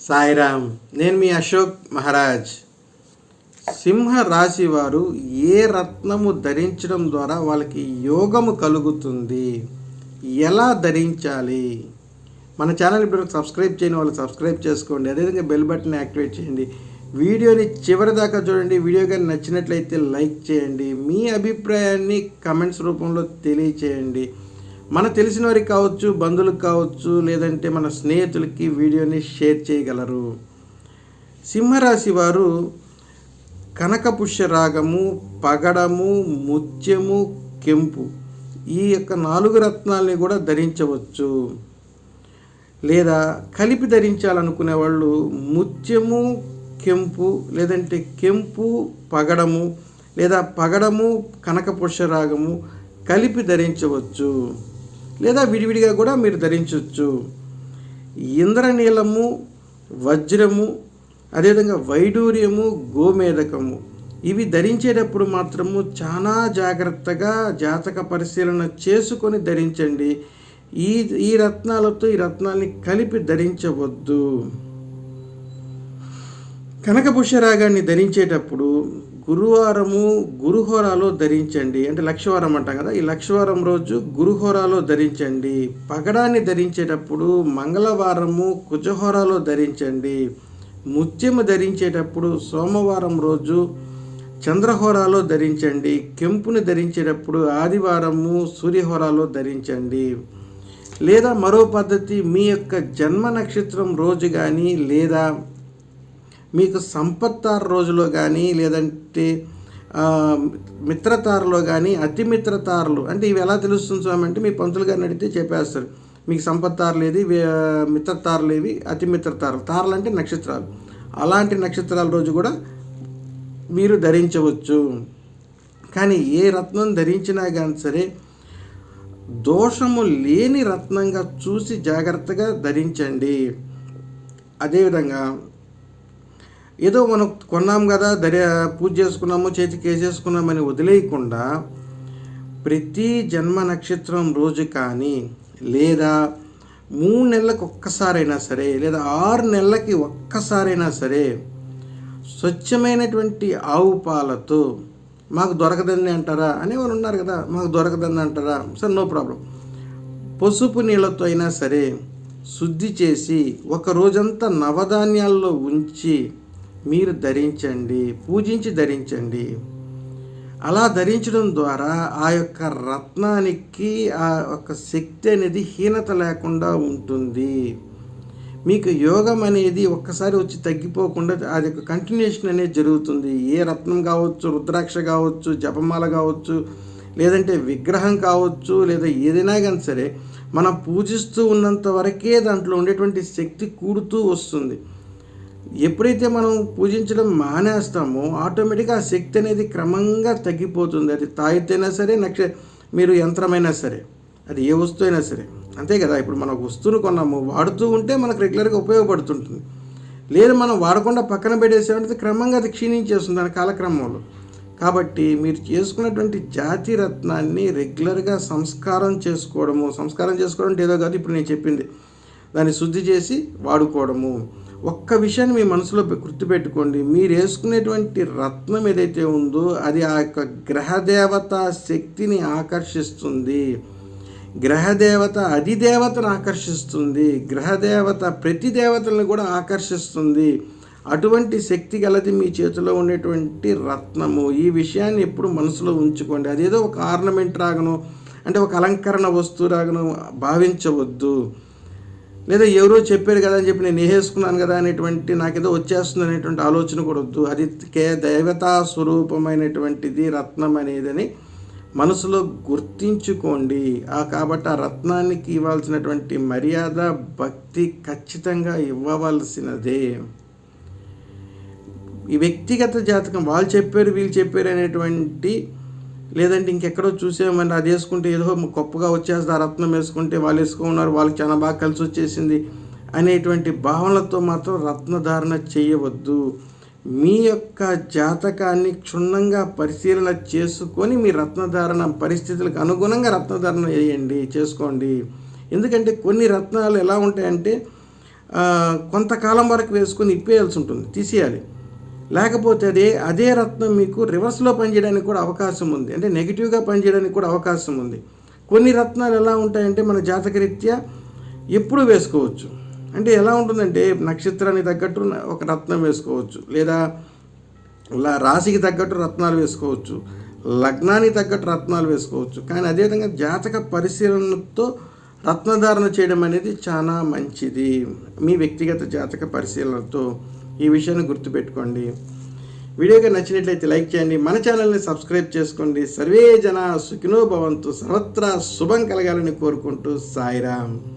సాయిరామ్ నేను మీ అశోక్ మహారాజ్. సింహ రాశి వారు ఏ రత్నము ధరించడం ద్వారా వాళ్ళకి యోగము కలుగుతుంది? ఎలా ధరించాలి? మన ఛానల్ ఇప్పుడు సబ్స్క్రైబ్ చేయని వాళ్ళు సబ్స్క్రైబ్ చేసుకోండి. అదేవిధంగా బెల్ బటన్ యాక్టివేట్ చేయండి. వీడియోని చివరి దాకా చూడండి. వీడియో కానీ నచ్చినట్లయితే లైక్ చేయండి. మీ అభిప్రాయాన్ని కమెంట్స్ రూపంలో తెలియచేయండి. మన తెలిసిన వారికి కావచ్చు బంధువులకు కావచ్చు లేదంటే మన స్నేహితులకి వీడియోని షేర్ చేయగలరు. సింహరాశి వారు కనకపుష్య రాగము పగడము ముత్యము కెంపు ఈ యొక్క నాలుగు రత్నాల్ని కూడా ధరించవచ్చు. లేదా కలిపి ధరించాలనుకునే వాళ్ళు ముత్యము కెంపు లేదంటే కెంపు పగడము లేదా పగడము కనకపుష్య రాగము కలిపి ధరించవచ్చు. లేదా విడివిడిగా కూడా మీరు ధరించవచ్చు. ఇంద్రనీలము వజ్రము అదేవిధంగా వైడూర్యము గోమేధకము ఇవి ధరించేటప్పుడు మాత్రము చాలా జాగ్రత్తగా జాతక పరిశీలన చేసుకొని ధరించండి. ఈ ఈ రత్నాలతో ఈ రత్నాల్ని కలిపి ధరించవద్దు. కనకపుష్యరాగాన్ని ధరించేటప్పుడు గురువారము గురుహోరాలో ధరించండి అంటే లక్షవారం అంటాం కదా ఈ లక్షవారం రోజు గురుహోరాలో ధరించండి. పగడాన్ని ధరించేటప్పుడు మంగళవారము కుజహోరాలో ధరించండి. ముత్యము ధరించేటప్పుడు సోమవారం రోజు చంద్రహోరాలో ధరించండి. కెంపుని ధరించేటప్పుడు ఆదివారము సూర్యహోరాలో ధరించండి. లేదా మరో పద్ధతి మీ యొక్క జన్మ నక్షత్రం రోజు కానీ లేదా మీకు సంపత్తార రోజులో కానీ లేదంటే మిత్రతారలో కానీ అతి మిత్రతారలు అంటే ఇవి ఎలా తెలుస్తుంది స్వామి అంటే మీ పంతులు గారిని అడిగితే చెప్పేస్తారు. మీకు సంపత్తారలు ఏది మిత్రతారలు ఏవి అతి మిత్రతారలు. తారలు అంటే నక్షత్రాలు. అలాంటి నక్షత్రాల రోజు కూడా మీరు ధరించవచ్చు. కానీ ఏ రత్నం ధరించినా కానీ సరే దోషము లేని రత్నంగా చూసి జాగ్రత్తగా ధరించండి. అదేవిధంగా ఏదో మనం కొన్నాం కదా దర్య పూజ చేసుకున్నాము చేతికి వేసేసుకున్నామని వదిలేయకుండా ప్రతి జన్మ నక్షత్రం రోజు కానీ లేదా మూడు నెలలకు ఒక్కసారైనా సరే లేదా ఆరు నెలలకి ఒక్కసారైనా సరే స్వచ్ఛమైనటువంటి ఆవు పాలతో మాకు దొరకదండి అంటారా? అనేవారు ఉన్నారు కదా మాకు దొరకదండి అంటారా? సరే నో ప్రాబ్లం. పసుపు నీళ్ళతో అయినా సరే శుద్ధి చేసి ఒక రోజంతా నవధాన్యాల్లో ఉంచి మీరు ధరించండి పూజించి ధరించండి. అలా ధరించడం ద్వారా ఆ యొక్క రత్నానికి ఆ యొక్క శక్తి అనేది హీనత లేకుండా ఉంటుంది. మీకు యోగం అనేది ఒక్కసారి వచ్చి తగ్గిపోకుండా అది ఒక కంటిన్యూషన్ అనేది జరుగుతుంది. ఏ రత్నం కావచ్చు రుద్రాక్ష కావచ్చు జపమాల కావచ్చు లేదంటే విగ్రహం కావచ్చు లేదా ఏదైనా కానీ సరే మనం పూజిస్తూ ఉన్నంత వరకే దాంట్లో ఉండేటువంటి శక్తి కూడుతూ వస్తుంది. ఎప్పుడైతే మనం పూజించడం మానేస్తామో ఆటోమేటిక్గా ఆ శక్తి అనేది క్రమంగా తగ్గిపోతుంది. అది తాగితేనా సరే నక్ష మీరు యంత్రమైనా సరే అది ఏ వస్తువు అయినా సరే. అంతే కదా ఇప్పుడు మనం వస్తువును కొన్నాము వాడుతూ ఉంటే మనకు రెగ్యులర్గా ఉపయోగపడుతుంటుంది. లేదు మనం వాడకుండా పక్కన పెట్టేసామంటే క్రమంగా అది క్షీణించేస్తుంది దాని కాలక్రమంలో. కాబట్టి మీరు చేసుకున్నటువంటి జాతి రత్నాన్ని రెగ్యులర్గా సంస్కారం చేసుకోవడము సంస్కారం చేసుకోవడం అంటే ఏదో కాదు ఇప్పుడు నేను చెప్పింది. దాన్ని శుద్ధి చేసి వాడుకోవడము. ఒక్క విషయాన్ని మీ మనసులో గుర్తుపెట్టుకోండి. మీరు వేసుకునేటువంటి రత్నం ఏదైతే ఉందో అది ఆ యొక్క గ్రహదేవత శక్తిని ఆకర్షిస్తుంది. గ్రహదేవత అధిదేవతను ఆకర్షిస్తుంది. గ్రహదేవత ప్రతి దేవతలను కూడా ఆకర్షిస్తుంది. అటువంటి శక్తి గలది మీ చేతిలో ఉండేటువంటి రత్నము. ఈ విషయాన్ని ఎప్పుడు మనసులో ఉంచుకోండి. అదేదో ఒక ఆర్నమెంట్ రాగను అంటే ఒక అలంకరణ వస్తువు రాగను భావించవద్దు. లేదా ఎవరో చెప్పారు కదా అని చెప్పి నేను వేసుకున్నాను కదా అనేటువంటి నాకేదో వచ్చేస్తుంది అనేటువంటి ఆలోచన కూడా వద్దు. అది కే దేవతా స్వరూపమైనటువంటిది రత్నం అనేదని మనసులో గుర్తించుకోండి. ఆ కాబట్టి ఆ రత్నానికి ఇవ్వాల్సినటువంటి మర్యాద భక్తి ఖచ్చితంగా ఇవ్వవలసినదే. ఈ వ్యక్తిగత జాతకం వాళ్ళు చెప్పారు వీళ్ళు చెప్పారు అనేటువంటి లేదంటే ఇంకెక్కడో చూసామని అది వేసుకుంటే ఏదో గొప్పగా వచ్చేస్తే ఆ రత్నం వేసుకుంటే వాళ్ళు వేసుకున్నారు వాళ్ళకి చాలా బాగా కలిసి వచ్చేసింది అనేటువంటి భావనలతో మాత్రం రత్నధారణ చేయవద్దు. మీ యొక్క జాతకాన్ని క్షుణ్ణంగా పరిశీలన చేసుకొని మీ రత్నధారణ పరిస్థితులకు అనుగుణంగా రత్నధారణ వేయండి చేసుకోండి. ఎందుకంటే కొన్ని రత్నాలు ఎలా ఉంటాయంటే కొంతకాలం వరకు వేసుకొని ఇప్పేయాల్సి ఉంటుంది తీసేయాలి. లేకపోతే అదే అదే రత్నం మీకు రివర్స్లో పనిచేయడానికి కూడా అవకాశం ఉంది. అంటే నెగిటివ్గా పనిచేయడానికి కూడా అవకాశం ఉంది. కొన్ని రత్నాలు ఎలా ఉంటాయంటే మన జాతకరీత్యా ఎప్పుడు వేసుకోవచ్చు. అంటే ఎలా ఉంటుందంటే నక్షత్రానికి తగ్గట్టు ఒక రత్నం వేసుకోవచ్చు. లేదా రాశికి తగ్గట్టు రత్నాలు వేసుకోవచ్చు. లగ్నానికి తగ్గట్టు రత్నాలు వేసుకోవచ్చు. కానీ అదేవిధంగా జాతక పరిశీలనతో రత్నధారణ చేయడం అనేది చాలా మంచిది. మీ వ్యక్తిగత జాతక పరిశీలనతో ఈ విషయాన్ని గుర్తుపెట్టుకోండి. వీడియోగా నచ్చినట్లయితే లైక్ చేయండి. మన ఛానల్ని సబ్స్క్రైబ్ చేసుకోండి. సర్వే జన సుఖినో భవంతు. సర్వత్రా శుభం కలగాలని కోరుకుంటూ సాయిరామ్.